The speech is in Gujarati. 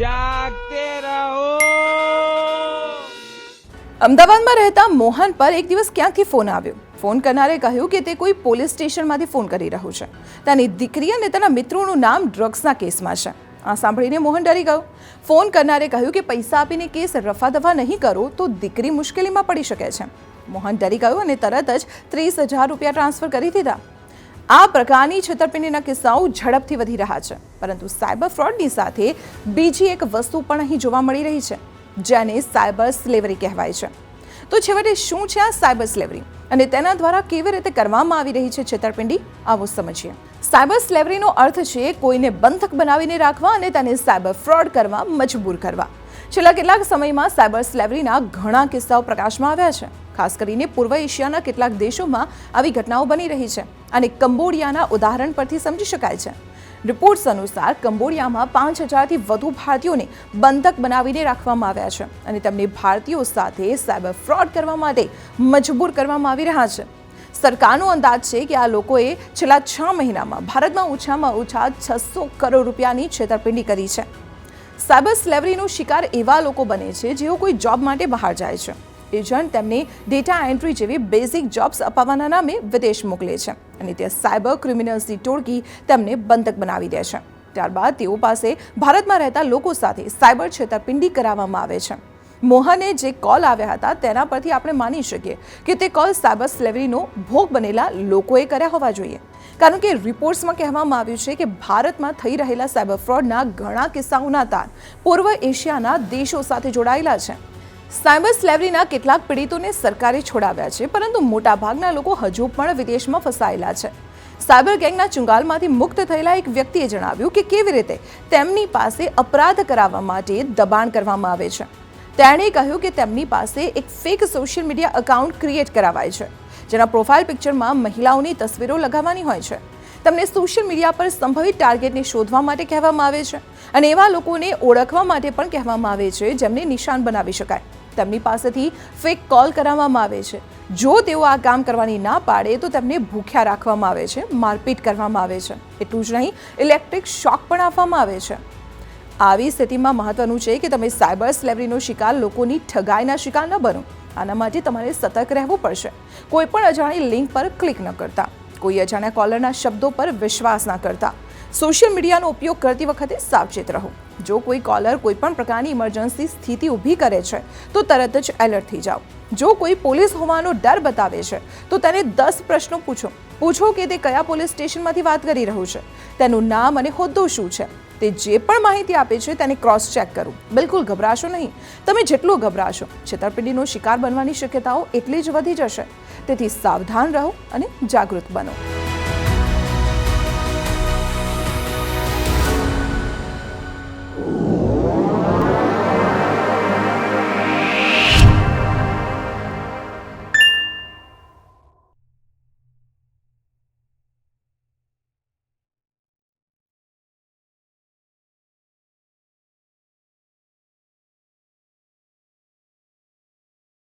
જાગતે રહો. અમદાવાદમાં રહેતા મોહન પર એક દિવસ ક્યાંકથી ફોન આવ્યો? ફોન કરનારે કહ્યું કે તે કોઈ પોલીસ સ્ટેશનમાંથી ફોન કરી રહ્યું છે. તેની દીકરી અને તેના મિત્રોનું નામ ડ્રગ્સના કેસમાં છે. આ સાંભળીને મોહન ડરી ગયો. ફોન કરનારે કહ્યું કે પૈસા આપીને કેસ રફાદફા નહીં કરો તો દીકરી મુશ્કેલીમાં પડી શકે છે. મોહન ડરી ગયો અને તરત જ ત્રીસ હજાર રૂપિયા ટ્રાન્સફર કરી દીધા. આ પ્રકારની છેતરપિંડીના કિસ્સાઓ ઝડપથી વધી રહ્યા છે. પરંતુ સાયબર ફ્રોડની સાથે બીજી એક વસ્તુ પણ અહીં જોવા મળી રહી છે, જેને સાયબર સ્લેવરી કહેવાય છે. તો છેવટે શું છે આ સાયબર સ્લેવરી? અને તેના દ્વારા કેવી રીતે કરવામાં આવી રહી છે છેતરપિંડી? આવો સમજીએ. સાયબર સ્લેવરીનો અર્થ છે કોઈને બંધક બનાવીને રાખવા અને તેને સાયબર ફ્રોડ કરવા, મજબૂર કરવા. છેલ્લા કેટલાક સમયમાં સાયબર સ્લેવરીના ઘણા કિસ્સાઓ પ્રકાશમાં આવ્યા છે. ખાસ કરીને પૂર્વ એશિયાના કેટલાક દેશોમાં આવી ઘટનાઓ બની રહી છે અને કંબોડિયાના ઉદાહરણ પરથી સમજી શકાય છે. રિપોર્ટ્સ અનુસાર કંબોડિયામાં પાંચ હજારથી વધુ ભારતીયોને બંધક બનાવીને રાખવામાં આવ્યા છે અને તેમને ભારતીયો સાથે સાયબર ફ્રોડ કરવા માટે મજબૂર કરવામાં આવી રહ્યા છે. સરકારનો અંદાજ છે કે આ લોકોએ છેલ્લા છ મહિનામાં ભારતમાં ઓછામાં ઓછા છસો કરોડ રૂપિયાની છેતરપિંડી કરી છે. સાયબર સ્લેવરીનો શિકાર એવા લોકો બને છે જેઓ કોઈ જોબ માટે બહાર જાય છે. એજન્ટ તેમને ડેટા એન્ટ્રી જેવી બેઝિક જોબ્સ અપાવવાના નામે વિદેશ મોકલે છે અને ત્યાં સાયબર ક્રિમિનલ્સની ટોળકી તેમને બંધક બનાવી દે છે. ત્યારબાદ તેઓ પાસે ભારતમાં રહેતા લોકો સાથે સાયબર છેતરપિંડી કરાવવામાં આવે છે. મોહને જે કોલ આવ્યા હતા તેના પરથી આપણે માની શકીએ કે તે કોલ સાયબર સ્લેવરીનો ભોગ બનેલા લોકોએ કર્યા હોવા જોઈએ. કારણ કે રિપોર્ટ્સમાં કહેવામાં આવ્યું છે કે ભારતમાં થઈ રહેલા સાયબર ફ્રોડના ઘણા કિસ્સાઓના તાર પૂર્વ એશિયાના દેશો સાથે જોડાયેલા છે. સાયબર સ્લેવરીના કેટલાક પીડિતોને સરકારે છોડાવ્યા છે, પરંતુ મોટાભાગના લોકો હજુ પણ વિદેશમાં ફસાયેલા છે. સાયબર ગેંગના ચુંગાલમાંથી મુક્ત થયેલા એક વ્યક્તિએ જણાવ્યું કે કેવી રીતે તેમની પાસે અપરાધ કરાવવા માટે દબાણ કરવામાં આવે છે. તેણે કહ્યું કે તેમની પાસે એક fake social media account create કરાવાય છે, જેના પ્રોફાઇલ પિક્ચરમાં મહિલાઓની તસવીરો લગાવવાની હોય છે. તમને સોશિયલ મીડિયા પર સંભવિત ટાર્ગેટને શોધવા માટે કહેવામાં આવે છે અને એવા લોકોને ઓળખવા માટે પણ કહેવામાં આવે છે જેમને નિશાન બનાવી શકાય. તેમની પાસેથી ફેક કોલ કરાવવામાં આવે છે. જો તેઓ આ કામ કરવાની ના પાડે, તો તેમને ભૂખ્યા રાખવામાં આવે છે, મારપીટ કરવામાં આવે છે. એટલું જ નહીં ઇલેક્ટ્રિક શોક પણ આપવામાં આવે છે. આવી સ્થિતિમાં મહત્વનું છે કે તમે સાયબર સ્લેવરીનો શિકાર, લોકોની ઠગાઈના શિકાર ન બનો. આના માટે તમારે સતર્ક રહેવું પડશે. કોઈ પણ અજાણી લિંક પર ક્લિક ન કરતા. કોઈ અજાણ્યા કોલરના શબ્દો પર વિશ્વાસ ના કરતા. સોશિયલ મીડિયાનો ઉપયોગ કરતી વખતે સાવચેત રહો. જો કોઈ કોલર કોઈ પણ પ્રકારની ઇમરજન્સી સ્થિતિ ઊભી કરે છે, તો તરત જ એલર્ટ થઈ જાઓ. જો કોઈ પોલીસ હોવાનો ડર બતાવે છે, તો તેને દસ પ્રશ્નો પૂછો. પૂછો કે તે કયા પોલીસ સ્ટેશનમાંથી વાત કરી રહ્યું છે, તેનું નામ અને હોદ્દો શું છે. તે જે પણ માહિતી આપે છે, તેને ક્રોસ ચેક કરવું બિલકુલ ગભરાશો નહીં. તમે જેટલું ગભરાશો, છેતરપિંડીનો શિકાર બનવાની શક્યતાઓ એટલી જ વધી જશે. તેથી સાવધાન રહો અને જાગૃત બનો. Ooh.